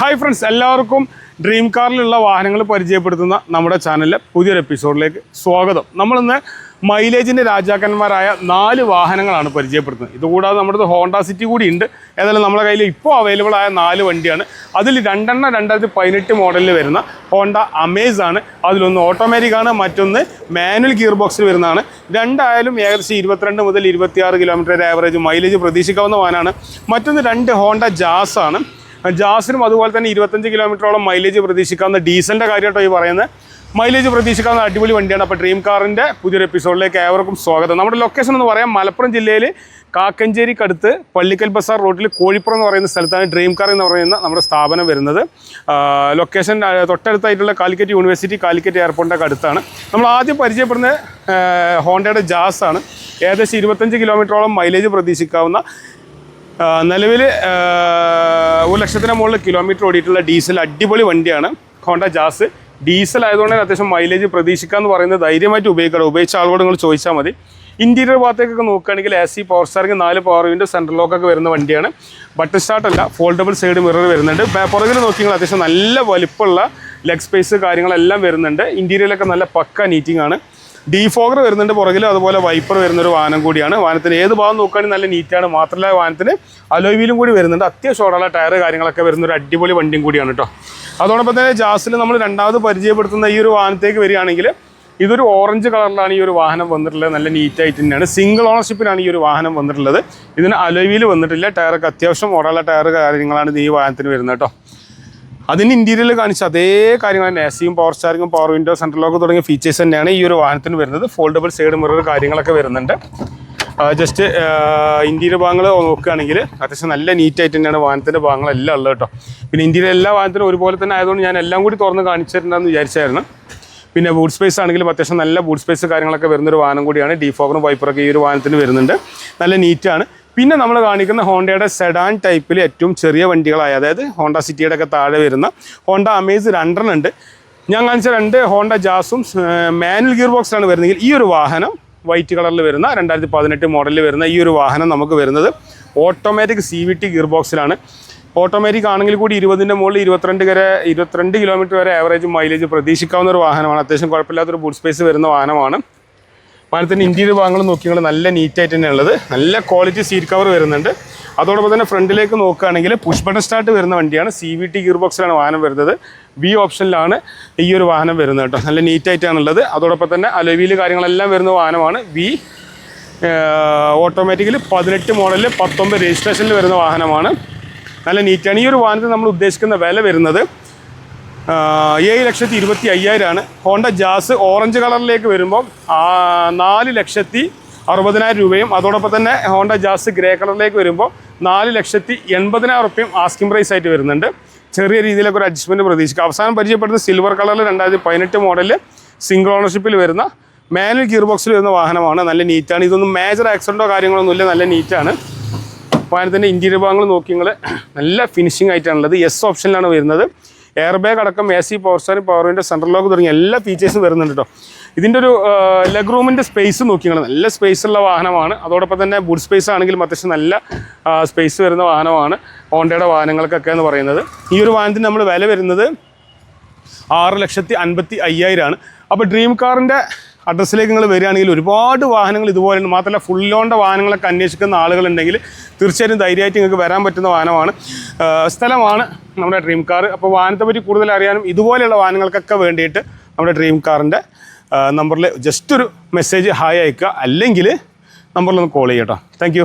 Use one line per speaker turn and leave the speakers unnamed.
Hi friends എല്ലാവർക്കും dream കാറിലുള്ള വാഹനങ്ങൾ പരിചയപ്പെടുത്തുന്ന നമ്മുടെ ചാനലിലെ പുതിയൊരു എപ്പിസോഡിലേക്ക് സ്വാഗതം. നമ്മളിന്ന് മൈലേജിന്റെ രാജാക്കന്മാരായ നാല് വാഹനങ്ങളാണ് പരിചയപ്പെടുത്തുന്നത്. ഇതുകൂടാതെ നമ്മുടെ ഹോണ്ട സിറ്റി കൂടി ഉണ്ട്. ഏതായാലും നമ്മുടെ കയ്യിൽ ഇപ്പോൾ അവൈലബിൾ ആയ നാല് വണ്ടിയാണ്. അതിൽ രണ്ടെണ്ണം രണ്ടായിരത്തി പതിനെട്ട് മോഡലിൽ വരുന്ന ഹോണ്ട അമേസ് ആണ്. അതിലൊന്ന് ഓട്ടോമാറ്റിക് ആണ് മറ്റൊന്ന് മാനുവൽ ഗിയർ ബോക്സിൽ വരുന്നതാണ്. രണ്ടായാലും ഏകദേശം ഇരുപത്തിരണ്ട് മുതൽ ഇരുപത്തിയാറ് കിലോമീറ്റർ ആവറേജ് മൈലേജ് പ്രതീക്ഷിക്കാവുന്ന വാഹനമാണ്. മറ്റൊന്ന് രണ്ട് ഹോണ്ട ജാസ് ആണ്. ജാസിനും അതുപോലെ തന്നെ ഇരുപത്തഞ്ച് കിലോമീറ്ററോളം മൈലേജ് പ്രതീക്ഷിക്കാവുന്ന ഡീസലിന്റെ കാര്യമായിട്ടോ ഈ പറയുന്നത്. മൈലേജ് പ്രതീക്ഷിക്കാവുന്ന അടിപൊളി വണ്ടിയാണ് അപ്പോൾ ഡ്രീം കാറിന്റെ പുതിയൊരു എപ്പിസോഡിലേക്ക് ഏവർക്കും സ്വാഗതം. നമ്മുടെ ലൊക്കേഷൻ എന്ന് പറയാം. മലപ്പുറം ജില്ലയിൽ കാക്കഞ്ചേരിക്കടുത്ത് പള്ളിക്കൽ ബസാർ റോഡിൽ കോഴിപ്പുറം എന്ന് പറയുന്ന സ്ഥലത്താണ് ഡ്രീം കാർ എന്ന് പറയുന്ന നമ്മുടെ സ്ഥാപനം വരുന്നത്. ലൊക്കേഷൻ തൊട്ടടുത്തായിട്ടുള്ള കാലിക്കറ്റ് യൂണിവേഴ്സിറ്റി കാലിക്കറ്റ് എയർപോർട്ടിന്റെ അടുത്താണ്. നമ്മൾ ആദ്യം പരിചയപ്പെടുന്ന ഹോണ്ടയുടെ ജാസ് ആണ്. ഏകദേശം ഇരുപത്തഞ്ച് കിലോമീറ്ററോളം മൈലേജ് പ്രതീക്ഷിക്കാവുന്ന നിലവിൽ ഒരു ലക്ഷത്തിന് മുകളിൽ കിലോമീറ്റർ ഓടിയിട്ടുള്ള ഡീസൽ അടിപൊളി വണ്ടിയാണ്. Honda jazz. ഡീസൽ ആയതുകൊണ്ട് തന്നെ അത്യാവശ്യം മൈലേജ് പ്രതീക്ഷിക്കാന്ന് പറയുന്നത് ധൈര്യമായിട്ട് ഉപയോഗിക്കണം. ഉപയോഗിച്ച ആളോട് നിങ്ങൾ ചോദിച്ചാൽ മതി. ഇന്റീരിയർ ഭാഗത്തേക്കൊക്കെ നോക്കുകയാണെങ്കിൽ എ സി പവർ സ്റ്റാറിങ് നാല് പവർ വിൻഡോ സെൻട്രൽ ലോക്കൊക്കെ വരുന്ന വണ്ടിയാണ്. ബട്ടൺ സ്റ്റാർട്ട് അല്ല ഫോൾഡബിൾ സൈഡ് മിറർ വരുന്നുണ്ട്. പുറകിൽ നോക്കിയാൽ അത്യാവശ്യം നല്ല വലിപ്പമുള്ള ലെഗ് സ്പേസ് കാര്യങ്ങളെല്ലാം വരുന്നുണ്ട്. ഇന്റീരിയറിലൊക്കെ നല്ല പക്ക നീറ്റിംഗ് ആണ്. ഡീഫോഗർ വരുന്നുണ്ട് പുറകിൽ അതുപോലെ വൈപ്പർ വരുന്ന ഒരു വാഹനം കൂടിയാണ്. വാഹനത്തിന് ഏത് ഭാഗം നോക്കുകയാണെങ്കിൽ നല്ല നീറ്റാണ് മാത്രമല്ല വാഹനത്തിന് അലോയിലും കൂടി വരുന്നുണ്ട്. അത്യാവശ്യം ഓടാനുള്ള ടയർ കാര്യങ്ങളൊക്കെ വരുന്ന ഒരു അടിപൊളി വണ്ടിയും കൂടിയാണ് കേട്ടോ അതോടൊപ്പം തന്നെ ജാസിൽ നമ്മൾ രണ്ടാമത് പരിചയപ്പെടുത്തുന്ന ഈ ഒരു വാഹനത്തേക്ക് വരികയാണെങ്കിൽ ഇതൊരു ഓറഞ്ച് കളറിലാണ് ഈ ഒരു വാഹനം വന്നിട്ടുള്ളത്. നല്ല നീറ്റായിട്ട് തന്നെയാണ്. സിംഗിൾ ഓണർഷിപ്പിലാണ് ഈ ഒരു വാഹനം വന്നിട്ടുള്ളത്. ഇതിന് അലോയിൽ വന്നിട്ടില്ല. ടയറൊക്കെ അത്യാവശ്യം ഓടാനുള്ള ടയർ കാര്യങ്ങളാണ് ഈ വാഹനത്തിന് വരുന്നത് കേട്ടോ അതിന് ഇന്റീരിയറിൽ കാണിച്ച അതേ കാര്യങ്ങൾ തന്നെ എ സിയും പവർ സ്റ്റാറിങ്ങും പവർ വിൻഡോ സെൻട്രൽ ലോക്ക് തുടങ്ങിയ ഫീച്ചേഴ്സ് തന്നെയാണ് ഈ ഒരു വാഹനത്തിന് വരുന്നത്. ഫോൾഡബിൾ സൈഡ് മിറർ കാര്യങ്ങളൊക്കെ വരുന്നുണ്ട്. ജസ്റ്റ് ഇന്ത്യയിലെ ഭാഗങ്ങൾ നോക്കുകയാണെങ്കിൽ അത്യാവശ്യം നല്ല നീറ്റായിട്ട് തന്നെയാണ് വാഹനത്തിന്റെ ഭാഗങ്ങളെല്ലാം ഉള്ളത് കേട്ടോ. പിന്നെ ഇന്ത്യയിലെ എല്ലാ വാഹനത്തിനും ഒരുപോലെ തന്നെ ആയതുകൊണ്ട് ഞാൻ എല്ലാം കൂടി തുറന്ന് കാണിച്ചിട്ടുണ്ടെന്ന് വിചാരിച്ചായിരുന്നു. പിന്നെ ബൂട്ട് സ്പേസ് ആണെങ്കിലും അത്യാവശ്യം നല്ല ബൂട്ട് സ്പേസ് കാര്യങ്ങളൊക്കെ വരുന്നൊരു വാഹനം കൂടിയാണ്. ഡീഫോഗറും വൈപ്പറൊക്കെ ഈ ഒരു വാഹനത്തിന് വരുന്നുണ്ട്. നല്ല നീറ്റാണ് പിന്നെ നമ്മൾ കാണിക്കുന്ന ഹോണ്ടയുടെ സെഡാൻ ടൈപ്പിൽ ഏറ്റവും ചെറിയ വണ്ടികളായ അതായത് ഹോണ്ട സിറ്റിയുടെ ഒക്കെ താഴെ വരുന്ന ഹോണ്ട അമേസ് രണ്ടെണ്ണം ഉണ്ട് ഞാൻ കാണിച്ച രണ്ട് ഹോണ്ട ജാസും മാനുവൽ ഗിയർ ബോക്സിലാണ് വരുന്നതെങ്കിൽ ഈ ഒരു വാഹനം വൈറ്റ് കളറിൽ വരുന്ന രണ്ടായിരത്തി പതിനെട്ട് മോഡലിൽ വരുന്ന ഈ ഒരു വാഹനം നമുക്ക് വരുന്നത് automatic C V T gear ബോക്സിലാണ് automatic ആണെങ്കിൽ കൂടി ഇരുപതിന്റെ മുകളിൽ ഇരുപത്തിരണ്ട് വരെ ഇരുപത്തിരണ്ട് കിലോമീറ്റർ വരെ ആവറേജ് മൈലേജ് പ്രതീക്ഷിക്കാവുന്ന ഒരു വാഹനമാണ്. അത്യാവശ്യം കുഴപ്പമില്ലാത്തൊരു ബൂട്ട് സ്പേസ് വരുന്ന വാഹനമാണ്. വാഹനത്തിന്റെ ഇന്റീരിയർ ഭാഗങ്ങൾ നോക്കിയാൽ നല്ല നീറ്റായിട്ട് തന്നെ ഉള്ളത് നല്ല ക്വാളിറ്റി സീറ്റ് കവർ വരുന്നുണ്ട്. അതോടൊപ്പം തന്നെ ഫ്രണ്ടിലേക്ക് നോക്കുകയാണെങ്കിൽ പുഷ് ബട്ടൺ സ്റ്റാർട്ട് വരുന്ന വണ്ടിയാണ്. സി വി ടി ഗിയർ ബോക്സിലാണ് വാഹനം വരുന്നത്. ബി ഓപ്ഷനിലാണ് ഈ ഒരു വാഹനം വരുന്നത് കേട്ടോ. നല്ല നീറ്റായിട്ടാണുള്ളത് അതോടൊപ്പം തന്നെ അലവിയിൽ കാര്യങ്ങളെല്ലാം വരുന്ന വാഹനമാണ്. വി ഓട്ടോമാറ്റിക്കലി പതിനെട്ട് മോഡലിൽ പത്തൊമ്പത് രജിസ്ട്രേഷനിൽ വരുന്ന വാഹനമാണ്. നല്ല നീറ്റാണ് ഈ ഒരു വാഹനത്തിന് നമ്മൾ ഉദ്ദേശിക്കുന്ന വില വരുന്നത് ഏഴ് ലക്ഷത്തി ഇരുപത്തി അയ്യായിരമാണ് ഹോണ്ട ജാസ് ഓറഞ്ച് കളറിലേക്ക് വരുമ്പോൾ ആ, നാല് ലക്ഷത്തി അറുപതിനായിരം രൂപയും അതോടൊപ്പം തന്നെ ഹോണ്ട ജാസ് ഗ്രേ കളറിലേക്ക് വരുമ്പോൾ നാല് ലക്ഷത്തി എൺപതിനായിരം റുപ്യയും ആസ്കിംഗ് പ്രൈസ് ആയിട്ട് വരുന്നുണ്ട്. ചെറിയ രീതിയിലൊക്കെ ഒരു അഡ്ജസ്റ്റ്മെന്റ് പ്രതീക്ഷിക്കുക അവസാനം പരിചയപ്പെടുന്ന സിൽവർ കളറിൽ രണ്ടായിരത്തി പതിനെട്ട് മോഡലിൽ സിംഗിൾ ഓണർഷിപ്പിൽ വരുന്ന മാനുവൽ ഗിയർ ബോക്സിൽ വരുന്ന വാഹനമാണ്. നല്ല നീറ്റാണ് ഇതൊന്നും മേജർ ആക്സിഡന്റോ കാര്യങ്ങളൊന്നുമില്ല നല്ല നീറ്റാണ് വാഹനത്തിന്റെ ഇന്റീരിയർ ഭാഗങ്ങൾ നോക്കി നിങ്ങൾ നല്ല ഫിനിഷിംഗ് ആയിട്ടാണുള്ളത് എസ് ഓപ്ഷനിലാണ് വരുന്നത്. എയർ ബാഗ് അടക്കം A C power star power window central lock തുടങ്ങിയ എല്ലാ ഫീച്ചേഴ്സും വരുന്നുണ്ട് കേട്ടോ ഇതിന്റെ ഒരു ലെഗ് റൂമിന്റെ സ്പേസ് നോക്കി നിങ്ങൾ നല്ല സ്പേസ് ഉള്ള വാഹനമാണ്. അതോടൊപ്പം തന്നെ ബുഡ് സ്പേസ് ആണെങ്കിലും അത്യാവശ്യം നല്ല സ്പേസ് വരുന്ന വാഹനമാണ്. ഹോണ്ടയുടെ വാഹനങ്ങൾക്കൊക്കെ എന്ന് പറയുന്നത്. ഈ ഒരു വാഹനത്തിന് നമ്മൾ വില വരുന്നത് ആറ് ലക്ഷത്തി അൻപത്തി അയ്യായിരമാണ് അപ്പോൾ ഡ്രീം കാറിന്റെ അഡ്രസ്സിലേക്ക് നിങ്ങൾ വരികയാണെങ്കിൽ ഒരുപാട് വാഹനങ്ങൾ ഇതുപോലെയുണ്ട് മാത്രമല്ല ഫുൾ വാഹനങ്ങളൊക്കെ അന്വേഷിക്കുന്ന ആളുകളുണ്ടെങ്കിൽ തീർച്ചയായിട്ടും ധൈര്യമായിട്ട് നിങ്ങൾക്ക് വരാൻ പറ്റുന്ന വാഹനമാണ്. സ്ഥലമാണ് നമ്മുടെ ഡ്രീം കാർ അപ്പോൾ വാഹനത്തെ പറ്റി കൂടുതൽ അറിയാനും ഇതുപോലെയുള്ള വാഹനങ്ങൾക്കൊക്കെ വേണ്ടിയിട്ട് നമ്മുടെ ഡ്രീം കാറിന്റെ നമ്പറിൽ ജസ്റ്റ് ഒരു മെസ്സേജ് ഹായ് അയക്കുക. അല്ലെങ്കിൽ നമ്പറിലൊന്ന് കോൾ ചെയ്യട്ടോ താങ്ക്